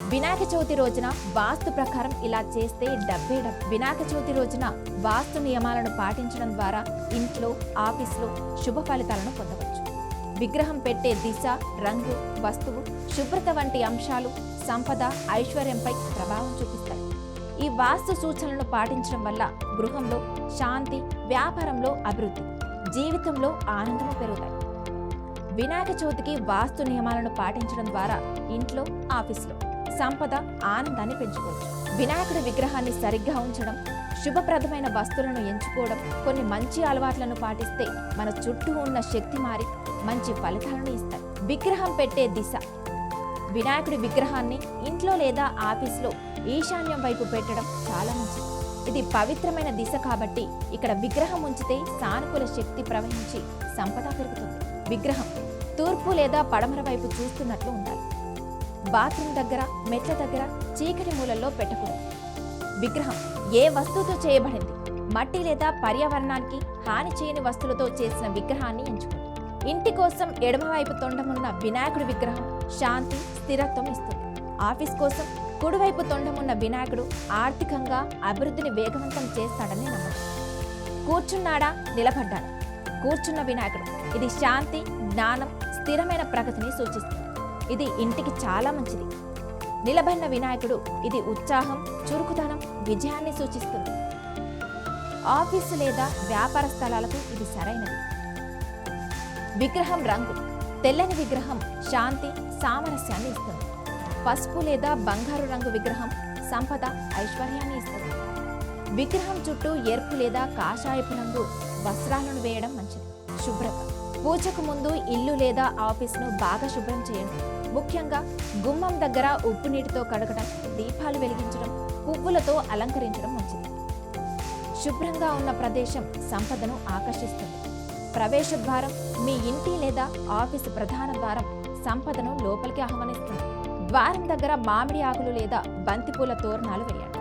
వినాయక చవితి రోజున వాస్తు ప్రకారం ఇలా చేస్తే డబ్బే డబ్బు వినాయక చవితి రోజున వాస్తు నియమాలను పాటించడం ద్వారా ఇంట్లో ఆఫీసులో శుభ ఫలితాలను పొందవచ్చు. విగ్రహం పెట్టే దిశ రంగు వస్తువు శుభ్రత వంటి అంశాలు సంపద ఐశ్వర్యంపై ప్రభావం చూపిస్తాయి. ఈ వాస్తు సూచనలను పాటించడం వల్ల గృహంలో శాంతి వ్యాపారంలో అభివృద్ధి జీవితంలో ఆనందము పెరుగుతాయి. వినాయక చవితికి వాస్తు నియమాలను పాటించడం ద్వారా ఇంట్లో ఆఫీసులో సంపద ఆనందాన్ని పెంచుకోవచ్చు వినాయకుడి విగ్రహాన్ని సరిగ్గా ఉంచడం శుభప్రదమైన వస్తువులను ఎంచుకోవడం కొన్ని మంచి అలవాట్లను పాటిస్తే మన చుట్టూ ఉన్న శక్తి మారి మంచి ఫలితాలను ఇస్తాయి. విగ్రహం పెట్టే దిశ. వినాయకుడి విగ్రహాన్ని ఇంట్లో లేదా ఆఫీస్లో ఈశాన్యం వైపు పెట్టడం చాలా మంచిది. ఇది పవిత్రమైన దిశ కాబట్టి ఇక్కడ విగ్రహం ఉంచితే సానుకూల శక్తి ప్రవహించి సంపద పెరుగుతుంది. విగ్రహం తూర్పు లేదా పడమర వైపు చూస్తున్నట్లు ఉండాలి. బాత్రూమ్ దగ్గర మెట్ల దగ్గర చీకటి మూలల్లో పెట్టకూడదు. విగ్రహం ఏ వస్తువుతో చేయబడింది? మట్టి లేదా పర్యావరణానికి హాని చేయని వస్తువులతో చేసిన విగ్రహాన్ని ఎంచుకోండి. ఇంటి కోసం ఎడమవైపు తొండమున్న వినాయకుడి విగ్రహం శాంతి స్థిరత్వం ఇస్తుంది. ఆఫీస్ కోసం కుడివైపు తొండమున్న వినాయకుడు ఆర్థికంగా అభివృద్ధిని వేగవంతం చేస్తాడని నమ్మకం. కూర్చున్నాడా? నిలబడ్డాడు. కూర్చున్న వినాయకుడు. ఇది శాంతి జ్ఞానం స్థిరమైన ప్రగతిని సూచిస్తుంది. ఇది ఇంటికి చాలా మంచిది. నిలబడిన వినాయకుడు ఇది ఉత్సాహం చురుకుదనం విజయాన్ని సూచిస్తుంది. ఆఫీసు లేదా వ్యాపార స్థలాలకు ఇది సరైనది. విగ్రహం రంగు తెల్లని విగ్రహం శాంతి సామరస్యాన్ని ఇస్తుంది. పసుపు లేదా బంగారు రంగు విగ్రహం సంపద ఐశ్వర్యాన్ని ఇస్తుంది. విగ్రహం చుట్టూ ఎరుపు లేదా కాషాయపు రంగు వస్త్రాలను వేయడం మంచిది. శుభ్రత. పూజకు ముందు ఇల్లు లేదా ఆఫీస్ను బాగా శుభ్రం చేయండి. ముఖ్యంగా గుమ్మం దగ్గర ఉప్పు నీటితో కడగడం దీపాలు వెలిగించడం పువ్వులతో అలంకరించడం మంచిది. శుభ్రంగా ఉన్న ప్రదేశం సంపదను ఆకర్షిస్తుంది. ప్రవేశ ద్వారం మీ ఇంటి లేదా ఆఫీసు ప్రధాన ద్వారం సంపదను లోపలికి ఆహ్వానిస్తుంది. ద్వారం దగ్గర మామిడి ఆకులు లేదా బంతిపూల తోరణాలు వేయండి.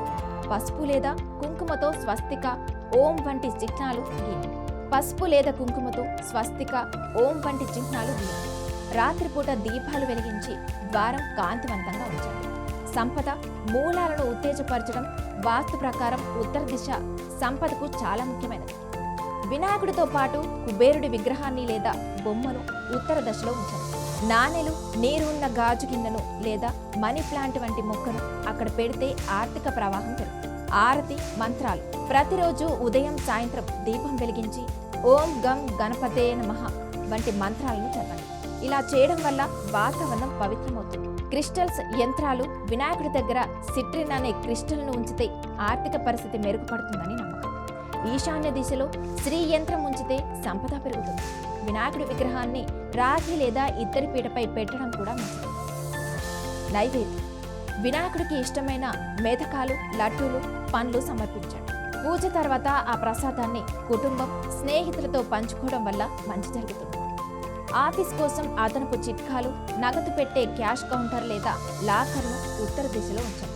పసుపు లేదా కుంకుమతో స్వస్తిక ఓం వంటి చిహ్నాలు గీయండి. పసుపు లేదా కుంకుమతో స్వస్తిక ఓం వంటి చిహ్నాలు గీయండి రాత్రిపూట దీపాలు వెలిగించి ద్వారం కాంతివంతంగా ఉంచండి సంపద మూలాలను ఉత్తేజపరచడం వాస్తు ప్రకారం ఉత్తర దిశ సంపదకు చాలా ముఖ్యమైనది. వినాయకుడితో పాటు కుబేరుడి విగ్రహాన్ని లేదా బొమ్మను ఉత్తర దశలో ఉంచండి. నాణెలు నీరు ఉన్న గాజు గిన్నెను లేదా మనీ ప్లాంట్ వంటి మొక్కను అక్కడ పెడితే ఆర్థిక ప్రవాహం పెరుగుతుంది. ఆరతి మంత్రాలు. ప్రతిరోజు ఉదయం సాయంత్రం దీపం వెలిగించి ఓం గం గణపతే నమః వంటి మంత్రాలను చదవండి ఇలా చేయడం వల్ల వాతావరణం పవిత్రమవుతుంది. క్రిస్టల్స్ యంత్రాలు వినాయకుడి దగ్గర సిట్రిన్ అనే క్రిస్టల్ను ఉంచితే ఆర్థిక పరిస్థితి మెరుగుపడుతుందని నమ్మకం. ఈశాన్య దిశలో శ్రీ యంత్రం ఉంచితే సంపద పెరుగుతుంది. వినాయకుడి విగ్రహాన్ని రాగి లేదా ఇద్దరి పీటపై పెట్టడం కూడా మంచిది. నైవేద్యం. వినాయకుడికి ఇష్టమైన మేధకాలు లడ్డూలు పండ్లు సమర్పించండి. పూజ తర్వాత ఆ ప్రసాదాన్ని కుటుంబం స్నేహితులతో పంచుకోవడం వల్ల మంచి జరుగుతుంది. ఆఫీస్ కోసం అదనపు చిట్కాలు నగదు పెట్టే క్యాష్ కౌంటర్ లేదా లాకర్ను ఉత్తర దిశలో ఉంచండి.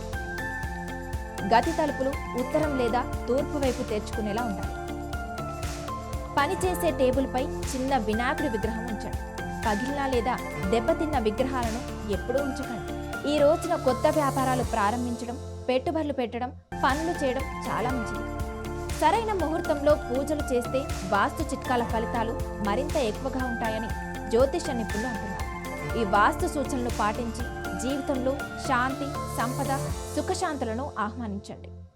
గది తలుపులు ఉత్తరం లేదా తూర్పు వైపు తెరుచుకునేలా ఉండాలి. పనిచేసే టేబుల్పై చిన్న వినాయకుడి విగ్రహం ఉంచండి. పగిలిన లేదా దెబ్బతిన్న విగ్రహాలను ఎప్పుడూ ఉంచకండి. ఈ రోజున కొత్త వ్యాపారాలు ప్రారంభించడం పెట్టుబడులు పెట్టడం పనులు చేయడం చాలా మంచిది. సరైన ముహూర్తంలో పూజలు చేస్తే వాస్తు చిట్కాల ఫలితాలు మరింత ఎక్కువగా ఉంటాయని జ్యోతిష నిపుణులు అంటున్నారు. ఈ వాస్తు సూచనలు పాటించి జీవితంలో శాంతి సంపద సుఖశాంతులను ఆహ్వానించండి.